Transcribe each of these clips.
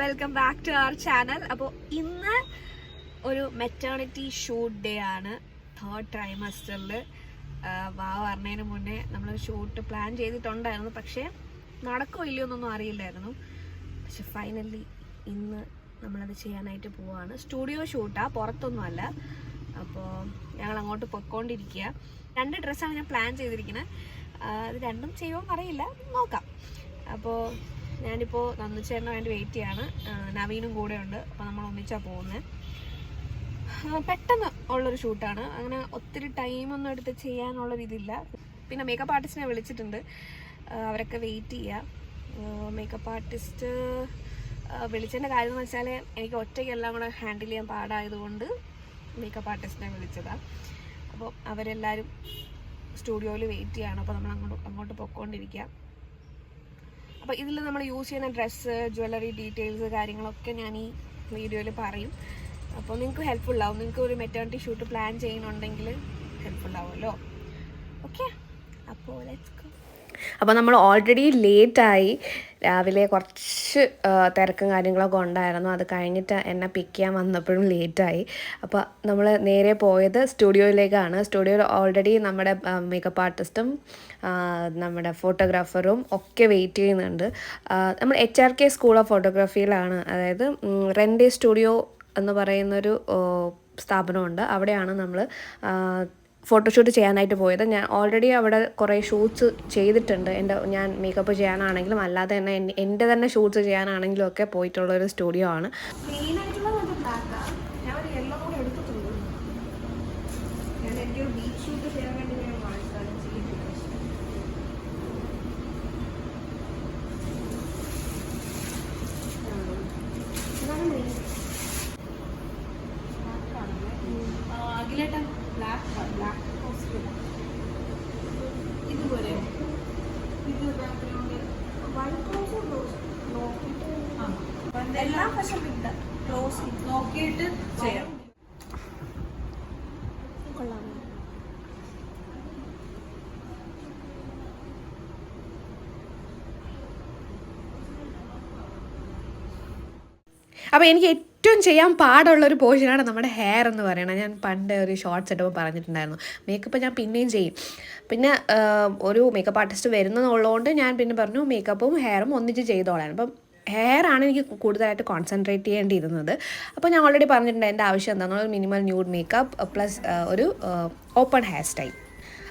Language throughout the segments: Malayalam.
Welcome back to our channel അപ്പോൾ ഇന്ന് ഒരു മെറ്റേണിറ്റി ഷൂട്ട് ഡേ ആണ്. തേർഡ് ട്രൈമസ്റ്ററിൽ വാവ് പറഞ്ഞതിന് മുന്നേ നമ്മൾ ഷൂട്ട് പ്ലാൻ ചെയ്തിട്ടുണ്ടായിരുന്നു. പക്ഷേ നടക്കുമോ ഇല്ലയോ എന്നൊന്നും അറിയില്ലായിരുന്നു. പക്ഷെ ഫൈനലി ഇന്ന് നമ്മളത് ചെയ്യാനായിട്ട് പോവാണ്. സ്റ്റുഡിയോ ഷൂട്ടാ പുറത്തൊന്നുമല്ല അപ്പോൾ ഞങ്ങൾ അങ്ങോട്ട് പൊയ്ക്കൊണ്ടിരിക്കുക രണ്ട് ഡ്രസ്സാണ് ഞാൻ പ്ലാൻ ചെയ്തിരിക്കുന്നത് അത് രണ്ടും ചെയ്യുമോ അറിയില്ല നോക്കാം. അപ്പോൾ ഞാനിപ്പോൾ നന്ദിച്ചേട്ടന് വേണ്ടി വെയിറ്റ് ചെയ്യാണ്. നവീനും കൂടെ ഉണ്ട്. അപ്പോൾ നമ്മൾ ഒന്നിച്ചാണ് പോകുന്നത് പെട്ടെന്ന് ഉള്ളൊരു ഷൂട്ടാണ് അങ്ങനെ ഒത്തിരി ടൈമൊന്നും എടുത്ത് ചെയ്യാനുള്ള രീതിയില്ല പിന്നെ മേക്കപ്പ് ആർട്ടിസ്റ്റിനെ വിളിച്ചിട്ടുണ്ട്. അവരൊക്കെ വെയിറ്റ് ചെയ്യുക മേക്കപ്പ് ആർട്ടിസ്റ്റ് വിളിച്ചതിന്റെ കാര്യം എന്ന് വെച്ചാൽ എനിക്ക് ഒറ്റയ്ക്ക് എല്ലാം കൂടെ ഹാൻഡിൽ ചെയ്യാൻ പാടായതുകൊണ്ട് മേക്കപ്പ് ആർട്ടിസ്റ്റിനെ വിളിച്ചതാണ് അപ്പോൾ അവരെല്ലാവരും സ്റ്റുഡിയോയിൽ വെയിറ്റ് ചെയ്യാണ്. അപ്പോൾ നമ്മൾ അങ്ങോട്ട് അങ്ങോട്ട് പൊയ്ക്കൊണ്ടിരിക്കുക അപ്പോൾ ഇതിൽ നമ്മൾ യൂസ് ചെയ്യുന്ന ഡ്രസ്സ് ജ്വല്ലറി ഡീറ്റെയിൽസ് കാര്യങ്ങളൊക്കെ ഞാൻ ഈ വീഡിയോയിൽ പറയും. അപ്പോൾ നിങ്ങൾക്ക് ഹെൽപ്ഫുൾ ആവും. നിങ്ങൾക്ക് ഒരു മെറ്റേണിറ്റി ഷൂട്ട് പ്ലാൻ ചെയ്യുന്നുണ്ടെങ്കിൽ ഹെൽപ്ഫുൾ ആവുമല്ലോ. ഓക്കെ അപ്പോൾ ലെറ്റ്സ് ഗോ അപ്പോൾ നമ്മൾ ഓൾറെഡി ലേറ്റായി രാവിലെ കുറച്ച് തിരക്കും കാര്യങ്ങളൊക്കെ ഉണ്ടായിരുന്നു. അത് കഴിഞ്ഞിട്ട് എന്നെ പിക്ക് ചെയ്യാൻ വന്നപ്പോഴും ലേറ്റായി അപ്പോൾ നമ്മൾ നേരെ പോയത് സ്റ്റുഡിയോയിലേക്കാണ്. സ്റ്റുഡിയോയിൽ ഓൾറെഡി നമ്മുടെ മേക്കപ്പ് ആർട്ടിസ്റ്റും നമ്മുടെ ഫോട്ടോഗ്രാഫറും ഒക്കെ വെയിറ്റ് ചെയ്യുന്നുണ്ട്. നമ്മൾ H R K school of ഫോട്ടോഗ്രാഫിയിലാണ് അതായത് റെൻഡേ സ്റ്റുഡിയോ എന്ന് പറയുന്നൊരു സ്ഥാപനമുണ്ട്. അവിടെയാണ് നമ്മൾ ഫോട്ടോഷൂട്ട് ചെയ്യാനായിട്ട് പോയത്. ഞാൻ ഓൾറെഡി അവിടെ കുറേ ഷൂട്ട്സ് ചെയ്തിട്ടുണ്ട്. എന്റെ ഞാൻ മേക്കപ്പ് ചെയ്യാനാണെങ്കിലും അല്ലാതെ തന്നെ എന്റെ തന്നെ ഷൂട്ട്സ് ചെയ്യാനാണെങ്കിലും ഒക്കെ പോയിട്ടുള്ളൊരു സ്റ്റുഡിയോ ആണ് ഞാൻ ഒരു യെല്ലോ കൂടെ എടുത്തിട്ടുണ്ട് ഞാൻ എനിക്ക് ഒരു ബീച്ച് ഷൂട്ട് ചെയ്യാൻ വേണ്ടി ഞാൻ വാങ്ങിച്ചതാണ് ചെയ്തിട്ടുണ്ട് ഇതാണ് മെയിൻ അഖിലേട്ടൻ ബ്ലാക്ക് ബ്ലാക്ക് ഇതുപോലെ ഇത് ബാക്ക്ഗ്രൗണ്ട് വൈറ്റ് ക്ലോസ് നോക്കിയിട്ട് എല്ലാം പക്ഷെ വിട്ട ക്ലോസ് നോക്കിയിട്ട് ചെയ്യാം കൊള്ളാം അപ്പോൾ എനിക്ക് ഏറ്റവും ചെയ്യാൻ പാടുള്ള ഒരു പോർഷനാണ് നമ്മുടെ ഹെയർ എന്ന് പറയുന്നത്. ഞാൻ പണ്ട് ഒരു ഷോർട്ട്സ് ഇട്ടപ്പോൾ പറഞ്ഞിട്ടുണ്ടായിരുന്നു. മേക്കപ്പ് ഞാൻ പിന്നെയും ചെയ്യും. പിന്നെ ഒരു മേക്കപ്പ് ആർട്ടിസ്റ്റ് വരുന്നതുള്ളതുകൊണ്ട് ഞാൻ പിന്നെ പറഞ്ഞു മേക്കപ്പും ഹെയറും ഒന്നിച്ച് ചെയ്തോളാൻ. അപ്പം ഹെയർ ആണ് എനിക്ക് കൂടുതലായിട്ട് കോൺസെൻട്രേറ്റ് ചെയ്യേണ്ടിയിരുന്നത്. അപ്പോൾ ഞാൻ ഓൾറെഡി പറഞ്ഞിട്ടുണ്ട് എന്റെ ആവശ്യം എന്താണെന്ന് മിനിമൽ ന്യൂഡ് മേക്കപ്പ് പ്ലസ് ഒരു ഓപ്പൺ ഹെയർ സ്റ്റൈൽ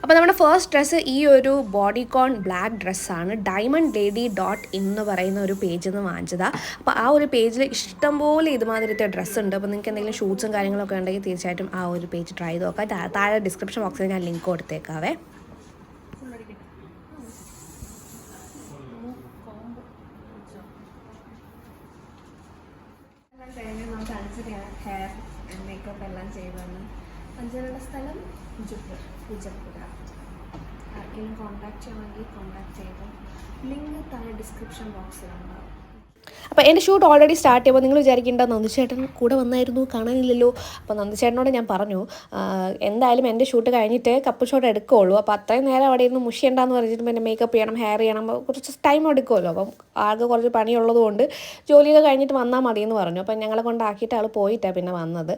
അപ്പോൾ നമ്മുടെ ഫസ്റ്റ് ഡ്രസ്സ് ഈ ഒരു ബോഡിക്കോൺ ബ്ലാക്ക് ഡ്രസ്സാണ് ഡയമണ്ട് ലേഡി ഡോട്ട് എന്ന് പറയുന്ന ഒരു പേജിൽ നിന്ന് വാങ്ങിച്ചതാണ് അപ്പോൾ ആ ഒരു പേജിൽ ഇഷ്ടംപോലെ ഇതുമാതിരത്തെ ഡ്രസ്സ് ഉണ്ട്. അപ്പോൾ നിങ്ങൾക്ക് എന്തെങ്കിലും ഷൂട്ട്സും കാര്യങ്ങളൊക്കെ ഉണ്ടെങ്കിൽ തീർച്ചയായിട്ടും ആ ഒരു പേജ് ട്രൈ ചെയ്ത് നോക്കാം താഴെ ഡിസ്ക്രിപ്ഷൻ ബോക്സിൽ ഞാൻ ലിങ്ക് കൊടുത്തേക്കാവേ. ഹെയർ മേക്കപ്പ് എല്ലാം ചെയ്തതാണ്. അഞ്ചരയുടെ സ്ഥലം പൂജപ്പുര പൂജപ്പുര ആർക്കെങ്കിലും കോൺടാക്ട് ചെയ്യണമെങ്കിൽ കോൺടാക്ട് ചെയ്തു ലിങ്ക് തന്നെ ഡിസ്ക്രിപ്ഷൻ ബോക്സിലുണ്ടാവും അപ്പോൾ എന്റെ ഷൂട്ട് ഓൾറെഡി സ്റ്റാർട്ട് ചെയ്യുമ്പോൾ നിങ്ങൾ വിചാരിക്കേണ്ട നന്ദിച്ചേട്ടൻ കൂടെ വന്നായിരുന്നു കാണാനില്ലല്ലോ. അപ്പോൾ നന്ദിച്ചേട്ടനോട് ഞാൻ പറഞ്ഞു എന്തായാലും എന്റെ ഷൂട്ട് കഴിഞ്ഞിട്ട് കപ്പ് ഷോട്ട് എടുക്കുകയുള്ളൂ അപ്പോൾ അത്രയും നേരം അവിടെ ഇരുന്ന് മുഷിയണ്ടെന്ന് പറഞ്ഞിട്ട് പിന്നെ മേക്കപ്പ് ചെയ്യണം ഹെയർ ചെയ്യണം കുറച്ച് ടൈം എടുക്കുമല്ലോ. അപ്പം ആൾക്ക് കുറച്ച് പണിയുള്ളതുകൊണ്ട് ജോലിയൊക്കെ കഴിഞ്ഞിട്ട് വന്നാൽ മതിയെന്ന് പറഞ്ഞു. അപ്പം ഞങ്ങളെ കൊണ്ടാക്കിയിട്ട് ആൾ പോയിട്ടാണ് പിന്നെ വന്നത്.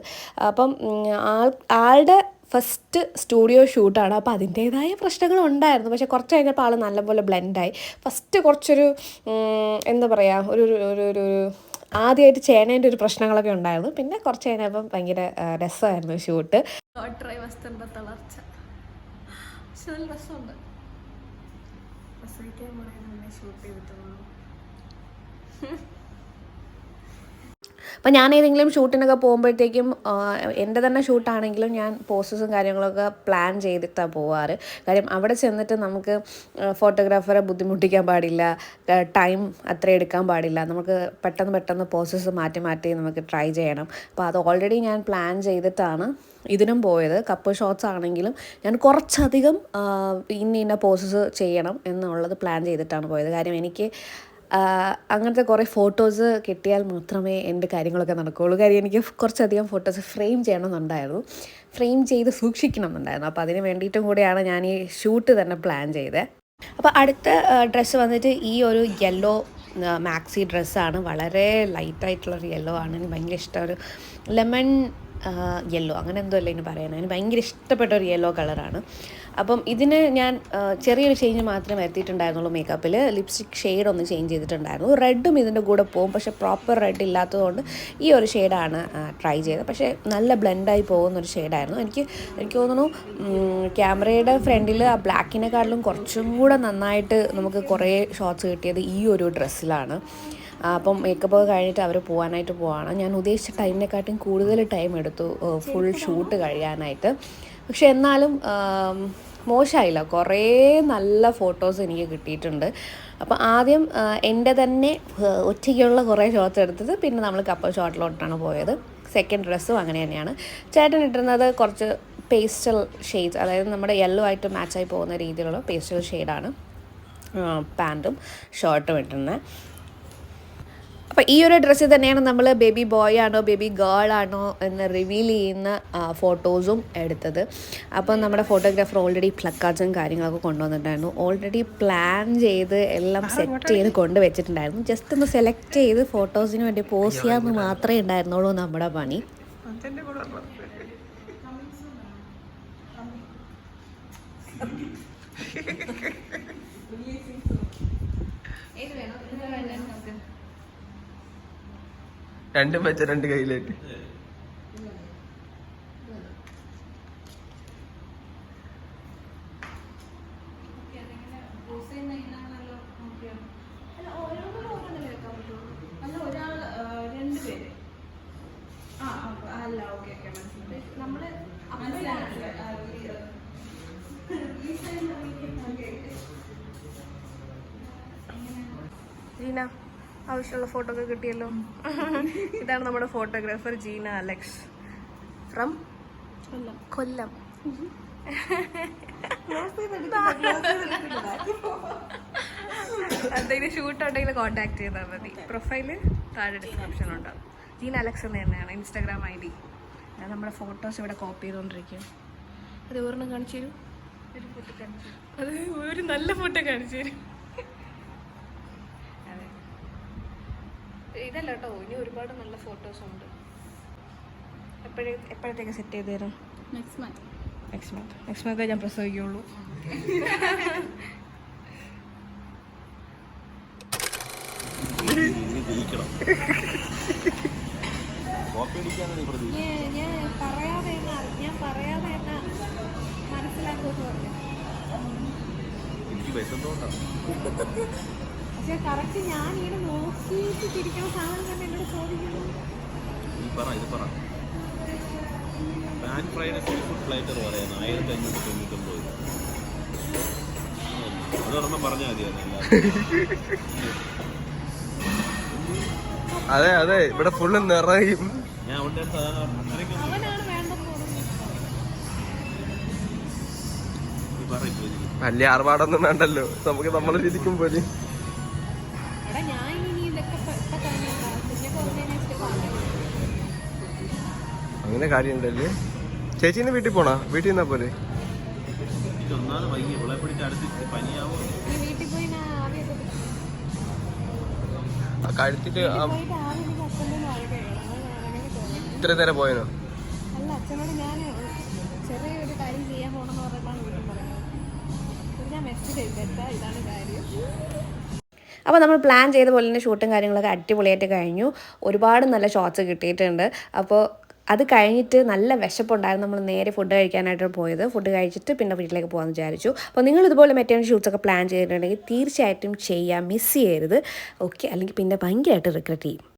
അപ്പം ആൾ ആളുടെ ഫസ്റ്റ് സ്റ്റുഡിയോ ഷൂട്ടാണ്. അപ്പോൾ അതിന്റേതായ പ്രശ്നങ്ങളുണ്ടായിരുന്നു. പക്ഷേ കുറച്ച് കഴിഞ്ഞപ്പോൾ ആൾ നല്ലപോലെ ബ്ലെൻഡായി. ഫസ്റ്റ് കുറച്ചൊരു എന്താ പറയുക ഒരു ഒരു ഒരു ആദ്യമായിട്ട് ചേനേന്റെ ഒരു പ്രശ്നങ്ങളൊക്കെ ഉണ്ടായിരുന്നു. പിന്നെ കുറച്ച് കഴിഞ്ഞപ്പം ഭയങ്കര രസമായിരുന്നു ഷൂട്ട്. രസമുണ്ട്. ഷൂട്ട് ചെയ്തിട്ടുള്ളൂ അപ്പോൾ ഞാൻ ഏതെങ്കിലും ഷൂട്ടിനൊക്കെ പോകുമ്പോഴത്തേക്കും എന്റെ തന്നെ ഷൂട്ടാണെങ്കിലും ഞാൻ പോസ്റ്റസും കാര്യങ്ങളൊക്കെ പ്ലാൻ ചെയ്തിട്ടാണ് പോവാറ്. കാര്യം അവിടെ ചെന്നിട്ട് നമുക്ക് ഫോട്ടോഗ്രാഫറെ ബുദ്ധിമുട്ടിക്കാൻ പാടില്ല ടൈം അത്ര എടുക്കാൻ പാടില്ല. നമുക്ക് പെട്ടെന്ന് പെട്ടെന്ന് പോസ്റ്റേഴ്സ് മാറ്റി മാറ്റി നമുക്ക് ട്രൈ ചെയ്യണം. അപ്പോൾ അത് ഓൾറെഡി ഞാൻ പ്ലാൻ ചെയ്തിട്ടാണ് ഇതിനും പോയത്. കപ്പ് ഷോട്ട്സ് ആണെങ്കിലും ഞാൻ കുറച്ചധികം ഇന്ന ഇന്ന പോസസ് ചെയ്യണം എന്നുള്ളത് പ്ലാൻ ചെയ്തിട്ടാണ് പോയത്. കാര്യം എനിക്ക് അങ്ങനത്തെ കുറേ ഫോട്ടോസ് കിട്ടിയാൽ മാത്രമേ എന്റെ കാര്യങ്ങളൊക്കെ നടക്കുകയുള്ളൂ കാര്യം എനിക്ക് കുറച്ചധികം ഫോട്ടോസ് ഫ്രെയിം ചെയ്യണമെന്നുണ്ടായിരുന്നു. ഫ്രെയിം ചെയ്ത് സൂക്ഷിക്കണം എന്നുണ്ടായിരുന്നു അപ്പോൾ അതിന് വേണ്ടിയിട്ടും കൂടിയാണ് ഞാൻ ഈ ഷൂട്ട് തന്നെ പ്ലാൻ ചെയ്തത് അപ്പോൾ അടുത്ത ഡ്രസ്സ് വന്നിട്ട് ഈ ഒരു യെല്ലോ മാക്സി ഡ്രസ്സാണ്. വളരെ ലൈറ്റായിട്ടുള്ളൊരു യെല്ലോ ആണ്. എനിക്ക് ഭയങ്കര ഇഷ്ടം. ഒരു ലെമൺ യെല്ലോ. അങ്ങനെ എന്തോ അല്ല ഇനി പറയാൻ. എനിക്ക് ഭയങ്കര ഇഷ്ടപ്പെട്ട ഒരു യെല്ലോ കളറാണ്. അപ്പം ഇതിന് ഞാൻ ചെറിയൊരു ചേഞ്ച് മാത്രമേ വരുത്തിയിട്ടുണ്ടായിരുന്നുള്ളൂ മേക്കപ്പിൽ ലിപ്സ്റ്റിക് ഷെയ്ഡ് ഒന്ന് ചേഞ്ച് ചെയ്തിട്ടുണ്ടായിരുന്നു. റെഡും ഇതിന്റെ കൂടെ പോകും. പക്ഷേ പ്രോപ്പർ റെഡ് ഇല്ലാത്തതുകൊണ്ട് ഈ ഒരു ഷെയ്ഡാണ് ട്രൈ ചെയ്തത്. പക്ഷേ നല്ല ബ്ലെൻഡായി പോകുന്നൊരു ഷെയ്ഡായിരുന്നു എനിക്ക് എനിക്ക് തോന്നുന്നു ക്യാമറയുടെ ഫ്രണ്ടിൽ ആ ബ്ലാക്കിനെക്കാട്ടിലും കുറച്ചും കൂടെ നന്നായിട്ട് നമുക്ക് കുറേ ഷോട്ട്സ് കിട്ടിയത് ഈ ഒരു ഡ്രസ്സിലാണ് അപ്പം മേക്കപ്പ് ഒക്കെ കഴിഞ്ഞിട്ട് അവർ പോകാനായിട്ട് പോവാണ്. ഞാൻ ഉദ്ദേശിച്ച ടൈമിനെക്കാട്ടും കൂടുതൽ ടൈം എടുത്തു ഫുൾ ഷൂട്ട് കഴിയാനായിട്ട്. പക്ഷെ എന്നാലും മോശമായില്ല. കുറേ നല്ല ഫോട്ടോസ് എനിക്ക് കിട്ടിയിട്ടുണ്ട്. അപ്പോൾ ആദ്യം എന്റെ തന്നെ ഒറ്റയ്ക്കുള്ള കുറേ ഷോട്ട്സ് എടുത്തത് പിന്നെ നമ്മൾ കപ്പൽ ഷോട്ടിലോട്ടാണ് പോയത്. സെക്കൻഡ് ഡ്രസ്സും അങ്ങനെ തന്നെയാണ്. ചേട്ടൻ ഇട്ടിരുന്നത് കുറച്ച് പേസ്റ്റൽ ഷെയ്ഡ്സ് അതായത് നമ്മുടെ യെല്ലോ ആയിട്ട് മാച്ചായി പോകുന്ന രീതിയിലുള്ള പേസ്റ്റൽ ഷെയ്ഡാണ് പാന്റും ഷർട്ടും ഇട്ടിരുന്നത് അപ്പോൾ ഈ ഒരു ഡ്രസ്സിൽ തന്നെയാണ് നമ്മൾ ബേബി ബോയ് ആണോ ബേബി ഗേൾ ആണോ എന്ന് റിവീൽ ചെയ്യുന്ന ഫോട്ടോസും എടുത്തത്. അപ്പം നമ്മുടെ ഫോട്ടോഗ്രാഫർ ഓൾറെഡി പ്ലക്കാർഡ്സും കാര്യങ്ങളൊക്കെ കൊണ്ടുവന്നിട്ടുണ്ടായിരുന്നു. ഓൾറെഡി പ്ലാൻ ചെയ്ത് എല്ലാം സെറ്റ് ചെയ്ത് കൊണ്ടുവച്ചിട്ടുണ്ടായിരുന്നു ജസ്റ്റ് ഒന്ന് സെലക്ട് ചെയ്ത് ഫോട്ടോസിന് വേണ്ടി പോസ് ചെയ്യാമെന്ന് മാത്രമേ ഉണ്ടായിരുന്നുള്ളൂ നമ്മുടെ പണി. Okay. രണ്ട് വെച്ച അല്ല ഒരാൾ രണ്ട് പേര്. ആ ആവശ്യമുള്ള ഫോട്ടോ ഒക്കെ കിട്ടിയല്ലോ. ഇതാണ് നമ്മുടെ photographer Jeena Alex. From Kollam. എന്തെങ്കിലും ഷൂട്ട് ഉണ്ടെങ്കിൽ കോൺടാക്ട് ചെയ്താൽ മതി. പ്രൊഫൈൽ താഴെ ഡിസ്ക്രിപ്ഷൻ ഉണ്ടാവും ജീന അലക്സ് എന്ന് തന്നെയാണ് ഇൻസ്റ്റാഗ്രാം ഐ ഡി. ഞാൻ നമ്മുടെ ഫോട്ടോസ് ഇവിടെ കോപ്പി ചെയ്തുകൊണ്ടിരിക്കും. അത് ഒരെണ്ണം കാണിച്ചു തരും. ഒരു ഫോട്ടോ കാണിച്ചു അത് ഒരു നല്ല ഫോട്ടോ കാണിച്ചു തരും. ഇതല്ല കേട്ടോ ഇനി ഒരുപാട് നല്ല ഫോട്ടോസ് ഉണ്ട്. എപ്പോഴേ എപ്പോഴത്തേക്ക് സെറ്റ് ചെയ്ത് തരും? Next month next month next month ഞാൻ പ്രസവിക്കുള്ളൂ. ഞാൻ പറയാതെ ഞാൻ പറയാതെ മനസ്സിലാക്കുമെന്ന് പറഞ്ഞു. പക്ഷെ കറക്റ്റ് ഞാൻ ഇങ്ങനെ നോക്കിയിട്ട് തിരിക്കുന്ന സാധനം തന്നെ എന്നോട് ചോദിക്കുന്നു. പറ ഇത് പറ. Pan fried seafood platter പറയാൻ ആയിരത്തി അഞ്ഞൂറ്റി തൊണ്ണൂറ്റൊമ്പത് അതൊരെണ്ണം പറഞ്ഞാൽ മതിയായിരുന്നു അതെ അതെ ഇവിടെ ഫുള്ള് നിറയും. ഞാൻ അവിടെ സാധാരണ വലിയ ആർഭാടൊന്നും വേണ്ടല്ലോ. നമുക്ക് നമ്മളെ രീതിക്കും പോലെ. അങ്ങനെ കാര്യമുണ്ടല്ലേ? ചേച്ചീന്ന് വീട്ടിൽ പോണാ? വീട്ടിൽ നിന്നാ പോലെ കഴുത്തിട്ട് ഇത്ര നേരം പോയനോ? അല്ല അച്ഛനോട് ഞാൻ ചെറിയൊരു കാര്യം ചെയ്യാൻ പോകണമെന്ന് പറഞ്ഞിട്ടാണ് വീട്ടിൽ പറയുന്നത്. ഞാൻ മെസ്സേജ് ചെയ്തേട്ടാ ഇതാണ് കാര്യം. അപ്പോൾ നമ്മൾ പ്ലാൻ ചെയ്ത പോലെ തന്നെ ഷൂട്ടും കാര്യങ്ങളൊക്കെ അടിപൊളിയായിട്ട് കഴിഞ്ഞു. ഒരുപാട് നല്ല ഷോട്ട്സ് കിട്ടിയിട്ടുണ്ട്. അപ്പോൾ അത് കഴിഞ്ഞിട്ട് നല്ല വിശപ്പുണ്ടായിരുന്നു. നമ്മൾ നേരെ ഫുഡ് കഴിക്കാനായിട്ട് പോയത്. ഫുഡ് കഴിച്ചിട്ട് പിന്നെ വീട്ടിലേക്ക് പോകാമെന്ന് വിചാരിച്ചു. അപ്പോൾ നിങ്ങൾ ഇതുപോലെ മറ്റേ ഷൂട്ട്സൊക്കെ പ്ലാൻ ചെയ്തിട്ടുണ്ടെങ്കിൽ തീർച്ചയായിട്ടും ചെയ്യാം. മിസ് ചെയ്യരുത്. ഓക്കെ അല്ലെങ്കിൽ പിന്നെ ഭയങ്കരമായിട്ട് റിഗ്രറ്റ് ചെയ്യും.